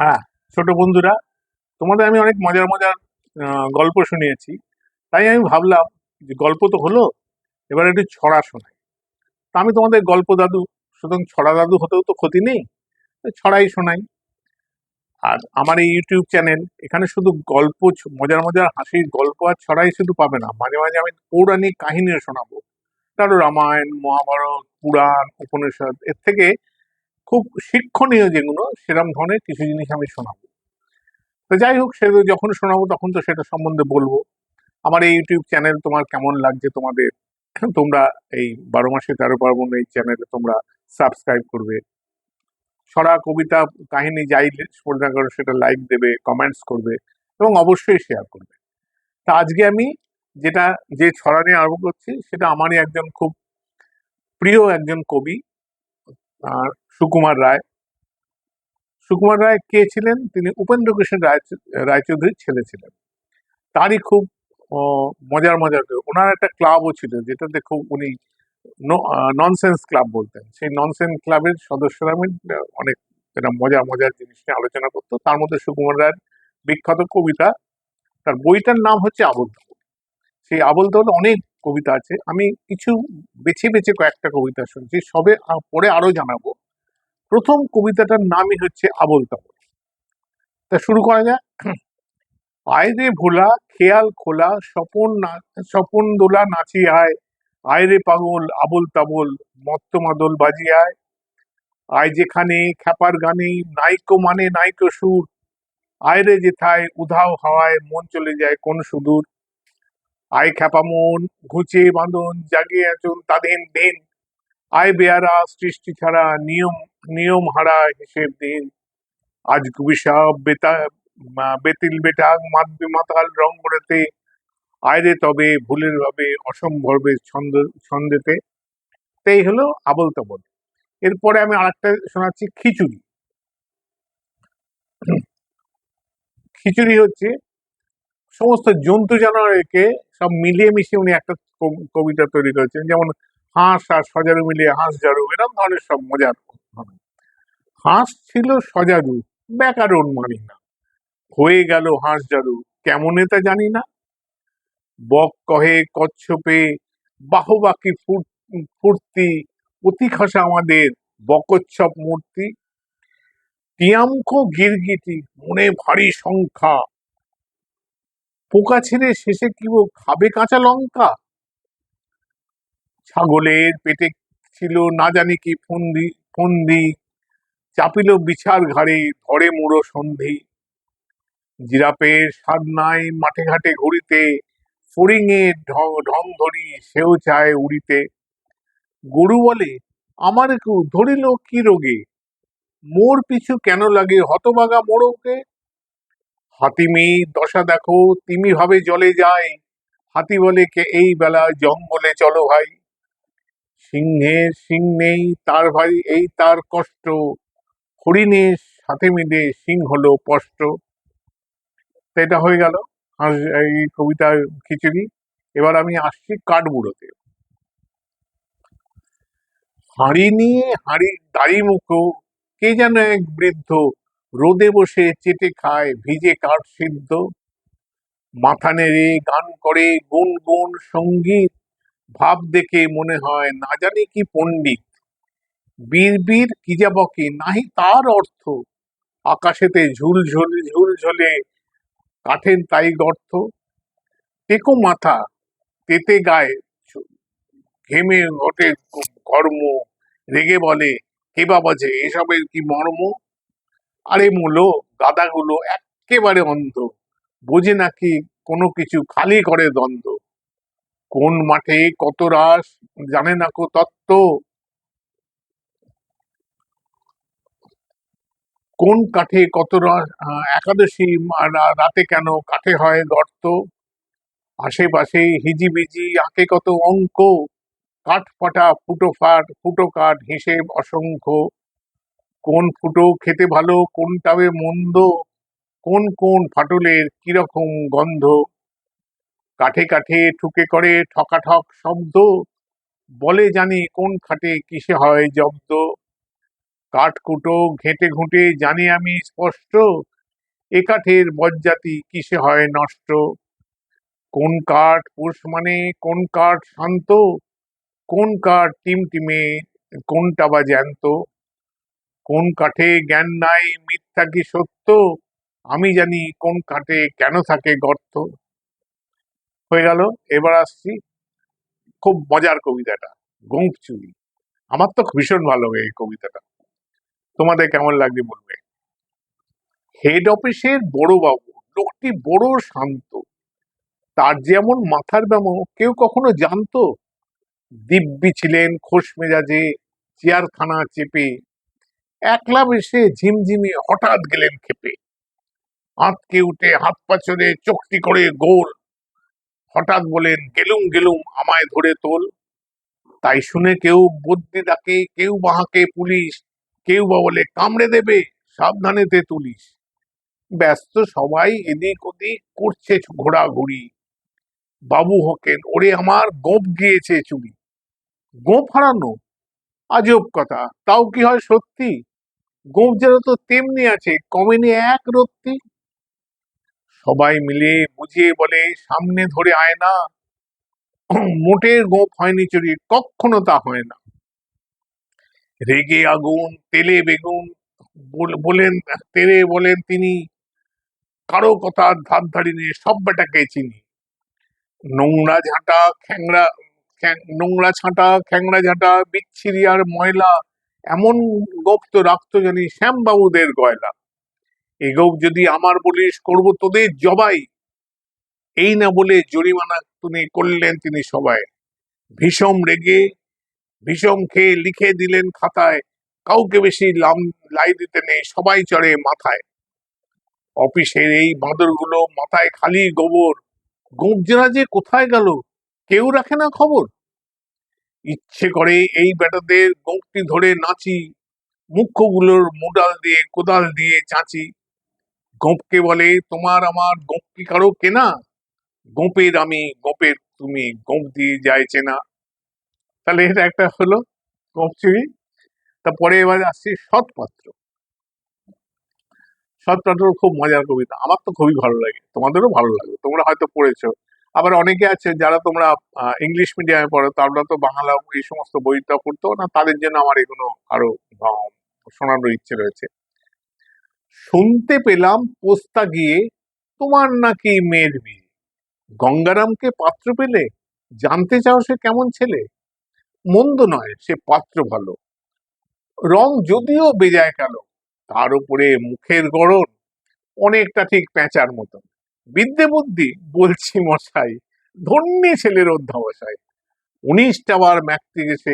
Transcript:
হ্যাঁ ছোট বন্ধুরা, তোমাদের আমি অনেক মজার মজার গল্প শুনিয়েছি। তাই আমি ভাবলাম যে গল্প তো হলো, এবার একটু ছড়া শোনাই। তা আমি তোমাদের গল্প দাদু, সুতরাং ছড়া দাদু হতেও তো ক্ষতি নেই ছড়াই শোনাই। আর আমার এই ইউটিউব চ্যানেল, এখানে শুধু গল্প মজার মজার হাসির গল্প আর ছড়াই শুধু পাবে না, মাঝে মাঝে আমি পৌরাণিক কাহিনীও শোনাবো। কারও রামায়ণ, মহাভারত, পুরাণ, উপনিষদ, এর থেকে খুব শিক্ষণীয় যেগুলো সেরকম ধরনের কিছু জিনিস আমি শোনাবো। তো যাই হোক, সে যখন শোনাবো তখন তো সেটা সম্বন্ধে বলব। আমার এই ইউটিউব চ্যানেল তোমার কেমন লাগছে তোমাদের, তোমরা এই বারো মাসে তেরো পার্বণ এই চ্যানেলে তোমরা সাবস্ক্রাইব করবে। ছড়া কবিতা কাহিনী যাই স্পর্ধা করো সেটা লাইক দেবে কমেন্টস করবে এবং অবশ্যই শেয়ার করবে। তা আজকে আমি যেটা, যে ছড়া নিয়ে আরম্ভ করছি, সেটা আমারই একজন খুব প্রিয় একজন কবি আহ, সুকুমার রায়। সুকুমার রায় কে ছিলেন? তিনি উপেন্দ্র কৃষ্ণ রায় রায়চৌধুরীর ছেলে ছিলেন। তারই খুব মজার মজার ওনার একটা ক্লাবও ছিল যেটাতে খুব উনি ননসেন্স ক্লাব বলতেন। সেই ননসেন্স ক্লাবের সদস্যরা অনেক মজার মজার জিনিস নিয়ে আলোচনা করতো। তার মধ্যে সুকুমার রায়ের বিখ্যাত কবিতা তার বইটার নাম হচ্ছে তাবল সেই তাবল অনেক কবিতা আছে। আমি কিছু বেছে বেছে কয়েকটা কবিতা শুনছি। সবে পরে আরও জানাব। প্রথম কবিতাটার নামই হচ্ছে আবল তাবল তা শুরু করা যাক। আয় রে ভোলা, খেয়াল খোলা, স্বপন না- স্বপন দোলা নাচি আয়। আয় রে পাগল, আবল তাবল, মত্ত মাদল বাজি আয়। আয় যেখানে খ্যাপার গানে নাইকো মানে নাইকো সুর। আয় রে যেথায়, উধাও হাওয়ায়, মন চলে যায় কোন সুদূর। আয় খ্যাপা মন, ঘুচে বাঁধন, জাগিয়ে আচল তাদের দিন। আয় বেয়ারা, সৃষ্টি ছাড়া নিয়ম নিয়ম হারা হিসেব দিন। আজ গুবিসাব বেতা বেতিল বেটাক মাতবে মাতাল রং করেতে আয়রে তবে ভুলের ভাবে অসম্ভবে ছন্দ, ছন্দেতে। তো এই হলো আবল তাবল এরপরে আমি আরেকটা শোনাচ্ছি খিচুড়ি। খিচুড়ি হচ্ছে সমস্ত জন্তু জানোয়ারকে সব মিলিয়ে মিশিয়ে উনি একটা কব- কবিতা তৈরি করেছেন। যেমন হাঁস আর সজারু মিলিয়ে হাঁস জারু এরকম ধরনের সব মজার। হাঁস ছিল সজারু ব্যাকারণ মানি না। হয়ে গেল হাঁস জারু কেমনে তা জানি না। বক কহে, কচ্ছপে বাহবাকি ফুর্তি, অতি খাসা আমাদের, বকচ্ছপ মূর্তি। তিয়ামক গিরগিটি, মনে ভারী সংখ্যা পোকা ছেড়ে শেষে কি খাবে কাঁচা লঙ্কা? ছাগলের পেটে ছিল না জানি কি ফন্দি ফন্দি, চাপিল বিছার ঘাড়ে ধরে মুড়ো সন্ধি। জিরাপের স্বাদ নাই মাঠে ঘাটে ঘুরিতে ফড়িংয়ের ঢং ঢং ধরি সেও চায় উড়িতে। গরু বলে, আমার কেউ ধরিল কি রোগে? মোর পিছু কেন লাগে হতবাগা মোড়কে? হাতিমি দশা দেখো, তিমি ভাবে জলে যায়। হাতি বলে কে এই বেলায় জঙ্গলে চলো ভাই। সিংহের সিং নেই তার ভাই, এই তার কষ্ট। হরিণের সাথে মিলে সিং হলো স্পষ্ট এটা হয়ে গেল এই কবিতার খিচুড়ি। এবার আমি আসছি কাঠবুড়োতে হাঁড়ি নিয়ে হাঁড়ি দাড়ি মুখো, কে যেন এক বৃদ্ধ রোদে বসে চেটে খায়, ভিজে কাঠ সিদ্ধ। মাথা নেড়ে গান করে, গুন গুন সংগীত। ভাব দেখে মনে হয়, না জানি কি পণ্ডিত। বীর কি যা বকে, নাহি তার অর্থ। আকাশেতে ঝুল ঝুল ঝুল ঝুলে কাঠের তাই গর্ত। টেকো মাথা, তেতে গায়ে ঘেমে ঘটে কর্ম রেগে বলে, কে বা বাজে এসবের কি মর্ম? আরে মূলো, গাদাগুলো একেবারে অন্ধ। বোঝে নাকি কোনো কিছু খালি করে দ্বন্দ্ব। কোন মাঠে কত রাস জানে না কো তত্ত্ব। কোন কাঠে কত একাদশী রাতে কেন কাঠে হয় গর্ত? আশেপাশে হিজিবিজি, আঁকে কত অঙ্ক? কাঠ ফাটা ফুটো ফাট, ফুটো কাঠ, হিসেব অসংখ্য। কোন ফুটো খেতে ভালো কোনটাবে মন্দ, কোন কোন ফাটলের কীরকম গন্ধ? কাঠে কাঠে ঠুকে করে ঠকাঠক শব্দ, বলে জানি কোন খাটে কিসে হয় জব্দ। কাঠকুটো ঘেঁটে ঘুঁটে জানি আমি স্পষ্ট, এ কাঠের বজ্জাতি কিসে হয় নষ্ট? কোন কাঠ পুষ মানে কোন কাঠ শান্ত, কোন কাঠ টিমটিমে কোনটা বা জ্যান্ত? কোন কাঠে জ্ঞান নাই, মিথ্যা কি সত্য? আমি জানি কোন কাঠে কেন থাকে গর্ত। হয়ে গেল, এবার আসছি খুব মজার কবিতাটা গোঁফ চুরি আমার তো ভীষণ ভালো এই কবিতাটা। তোমাদের কেমন লাগবে বলবে? হেড অফিসের বড় বাবু, লোকটি বড় শান্ত। তার যেমন মাথার ব্যামো কেউ কখনো জানতো? দিব্যি ছিলেন খোশ মেজাজে, চেয়ারখানা চেপে। একলা বেশে ঝিমঝিমে হঠাৎ গেলেন খেপে। আঁতকে উঠে হাত পাচরে চোখটি করে গোল হঠাৎ বলেন, গেলুম গেলুম, আমায় ধরে তোল। তাই শুনে কেউ বুদ্ধি ডাকে, কেউ বাহাকে পুলিশ, কেউ বা বলে, কামড়ে দেবে, সাবধানেতে তুলিস। ব্যস্ত সবাই এদিক ওদিক করছে ঘোরাঘুরি। বাবু হকেন, ওরে আমার, গোপ গিয়েছে চুরি। গোপ হারানো? আজব কথা, তাও কি হয় সত্যি? যেন তো তেমনি আছে, কমেনি এক রত্তি। সবাই মিলে বুঝিয়ে বলে, সামনে ধরে আয় না। মোটের গোপ হয়নি চুরি কখনো তা হয় না। রেগে আগুন, তেলে বেগুন বলেন তেরে বলেন তিনি, কারও কথা ধার ধারি নিয়ে সব বেটাকে চিনি। নোংরা ঝাঁটা, খ্যাংরা নোংরা ছাঁটা খ্যাংরা ঝাঁটা, বিচ্ছিরি আর ময়লা এমন গোপ তো রাখতো জানি শ্যামবাবুদের গয়লা এই গোপ যদি আমার বলিস, করব তোদের জবাই। এই না বলে জরিমানা তিনি করলেন তিনি সবাই। ভীষণ রেগে, ভীষণ খেয়ে লিখে দিলেন খাতায়, কাউকে বেশি লাম, লাই দিতে নেই, সবাই চড়ে মাথায়। অফিসের এই বাঁদরগুলো মাথায় খালি গোবর। গোবজেরা যে কোথায় গেল, কেউ রাখে না খবর। ইচ্ছে করে এই বেটাদের গোপটি ধরে নাচি মুখ্যগুলোর মুডাল দিয়ে, কোদাল দিয়ে চাঁচি। গোপকে বলে, তোমার আমার গোপ কি কারও কেনা? গোপের আমি, গোপের তুমি, গোপ দিয়ে যায় চেনা। তাহলে এটা একটা হলো গোপ চুরি। তারপরে এবার আসছি সৎপাত্র। সৎপাত্র খুব মজার কবিতা। আমার তো খুবই ভালো লাগে। তোমাদেরও ভালো লাগে। তোমরা হয়তো পড়েছো। আবার অনেকে আছে যারা তোমরা ইংলিশ মিডিয়ামে পড়ো তারা তো বাংলা এই সমস্ত বইটা পড়তো না, তাদের জন্য আমার এগুলো আরও শোনানোর ইচ্ছে রয়েছে। শুনতে পেলাম পোস্তা গিয়ে, তোমার নাকি মেয়ের বিয়ে? গঙ্গারামকে পাত্র পেলে? জানতে চাও সে কেমন ছেলে? মন্দ নয়, সে পাত্র ভালো। রং যদিও বেজায় কালো, তার উপরে মুখের গড়ন অনেকটা ঠিক প্যাঁচার মতন। বিদ্যে বুদ্ধি বলছি মশাই। ধন্যী ছেলের অধ্যাবসায়। উনিশটা বার ম্যাক্তি গেছে